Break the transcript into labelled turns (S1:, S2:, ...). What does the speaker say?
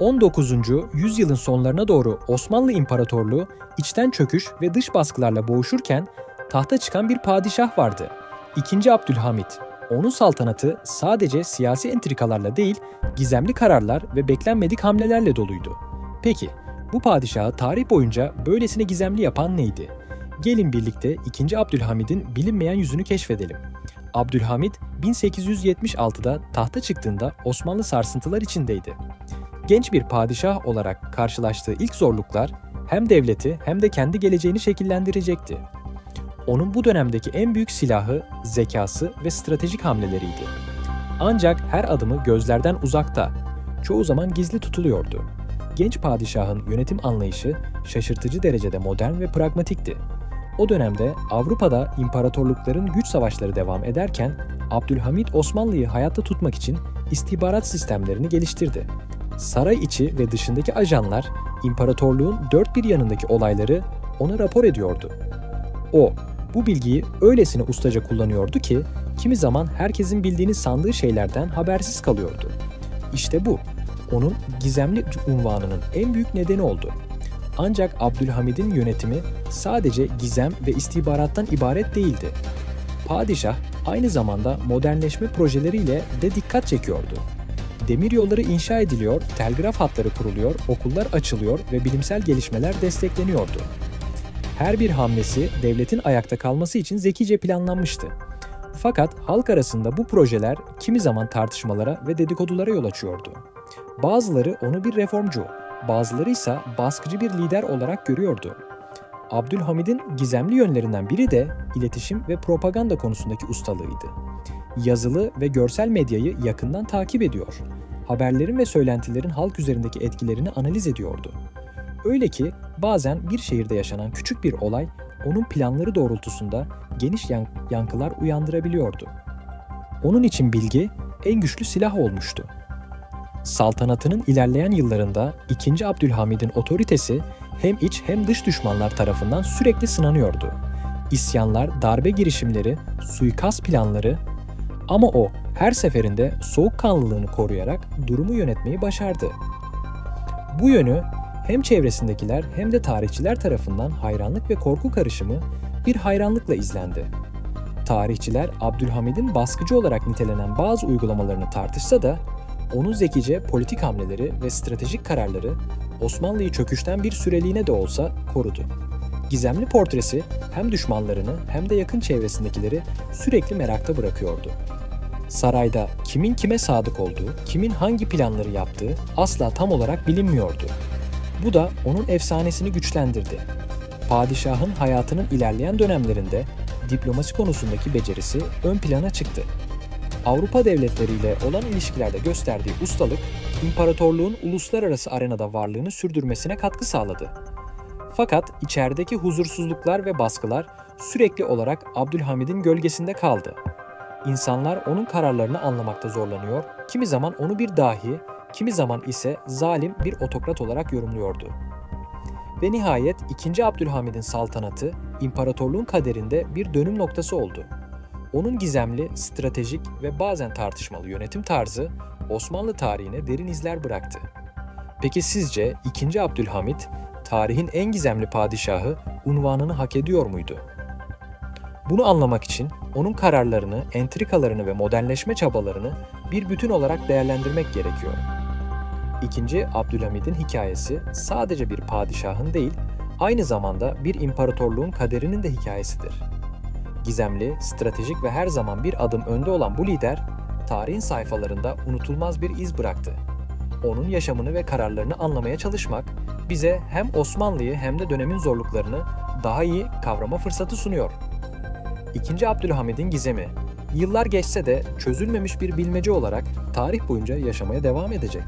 S1: 19. yüzyılın sonlarına doğru Osmanlı İmparatorluğu içten çöküş ve dış baskılarla boğuşurken tahta çıkan bir padişah vardı. 2. Abdülhamit. Onun saltanatı sadece siyasi entrikalarla değil, gizemli kararlar ve beklenmedik hamlelerle doluydu. Peki, bu padişahı tarih boyunca böylesine gizemli yapan neydi? Gelin birlikte 2. Abdülhamid'in bilinmeyen yüzünü keşfedelim. Abdülhamid 1876'da tahta çıktığında Osmanlı sarsıntılar içindeydi. Genç bir padişah olarak karşılaştığı ilk zorluklar hem devleti hem de kendi geleceğini şekillendirecekti. Onun bu dönemdeki en büyük silahı zekası ve stratejik hamleleriydi. Ancak her adımı gözlerden uzakta, çoğu zaman gizli tutuluyordu. Genç padişahın yönetim anlayışı şaşırtıcı derecede modern ve pragmatikti. O dönemde Avrupa'da imparatorlukların güç savaşları devam ederken Abdülhamit Osmanlı'yı hayatta tutmak için istihbarat sistemlerini geliştirdi. Saray içi ve dışındaki ajanlar imparatorluğun dört bir yanındaki olayları ona rapor ediyordu. O, bu bilgiyi öylesine ustaca kullanıyordu ki kimi zaman herkesin bildiğini sandığı şeylerden habersiz kalıyordu. İşte bu, onun gizemli unvanının en büyük nedeni oldu. Ancak Abdülhamid'in yönetimi sadece gizem ve istihbarattan ibaret değildi. Padişah aynı zamanda modernleşme projeleriyle de dikkat çekiyordu. Demir yolları inşa ediliyor, telgraf hatları kuruluyor, okullar açılıyor ve bilimsel gelişmeler destekleniyordu. Her bir hamlesi devletin ayakta kalması için zekice planlanmıştı. Fakat halk arasında bu projeler kimi zaman tartışmalara ve dedikodulara yol açıyordu. Bazıları onu bir reformcu, bazıları ise baskıcı bir lider olarak görüyordu. Abdülhamid'in gizemli yönlerinden biri de iletişim ve propaganda konusundaki ustalığıydı. Yazılı ve görsel medyayı yakından takip ediyor. Haberlerin ve söylentilerin halk üzerindeki etkilerini analiz ediyordu. Öyle ki bazen bir şehirde yaşanan küçük bir olay onun planları doğrultusunda geniş yankılar uyandırabiliyordu. Onun için bilgi en güçlü silah olmuştu. Saltanatının ilerleyen yıllarında 2. Abdülhamid'in otoritesi hem iç hem dış düşmanlar tarafından sürekli sınanıyordu. İsyanlar, darbe girişimleri, suikast planları ama o her seferinde soğukkanlılığını koruyarak durumu yönetmeyi başardı. Bu yönü hem çevresindekiler hem de tarihçiler tarafından hayranlık ve korku karışımı bir hayranlıkla izlendi. Tarihçiler Abdülhamid'in baskıcı olarak nitelenen bazı uygulamalarını tartışsa da onun zekice politik hamleleri ve stratejik kararları Osmanlı'yı çöküşten bir süreliğine de olsa korudu. Gizemli portresi hem düşmanlarını hem de yakın çevresindekileri sürekli merakta bırakıyordu. Sarayda kimin kime sadık olduğu, kimin hangi planları yaptığı asla tam olarak bilinmiyordu. Bu da onun efsanesini güçlendirdi. Padişahın hayatının ilerleyen dönemlerinde diplomasi konusundaki becerisi ön plana çıktı. Avrupa devletleriyle olan ilişkilerde gösterdiği ustalık, imparatorluğun uluslararası arenada varlığını sürdürmesine katkı sağladı. Fakat içerideki huzursuzluklar ve baskılar sürekli olarak Abdülhamid'in gölgesinde kaldı. İnsanlar onun kararlarını anlamakta zorlanıyor, kimi zaman onu bir dahi, kimi zaman ise zalim bir otokrat olarak yorumluyordu. Ve nihayet 2. Abdülhamid'in saltanatı imparatorluğun kaderinde bir dönüm noktası oldu. Onun gizemli, stratejik ve bazen tartışmalı yönetim tarzı Osmanlı tarihine derin izler bıraktı. Peki sizce 2. Abdülhamit tarihin en gizemli padişahı unvanını hak ediyor muydu? Bunu anlamak için onun kararlarını, entrikalarını ve modernleşme çabalarını bir bütün olarak değerlendirmek gerekiyor. İkinci Abdülhamid'in hikayesi sadece bir padişahın değil, aynı zamanda bir imparatorluğun kaderinin de hikayesidir. Gizemli, stratejik ve her zaman bir adım önde olan bu lider, tarihin sayfalarında unutulmaz bir iz bıraktı. Onun yaşamını ve kararlarını anlamaya çalışmak, bize hem Osmanlı'yı hem de dönemin zorluklarını daha iyi kavrama fırsatı sunuyor. İkinci Abdülhamid'in gizemi, yıllar geçse de çözülmemiş bir bilmece olarak tarih boyunca yaşamaya devam edecek.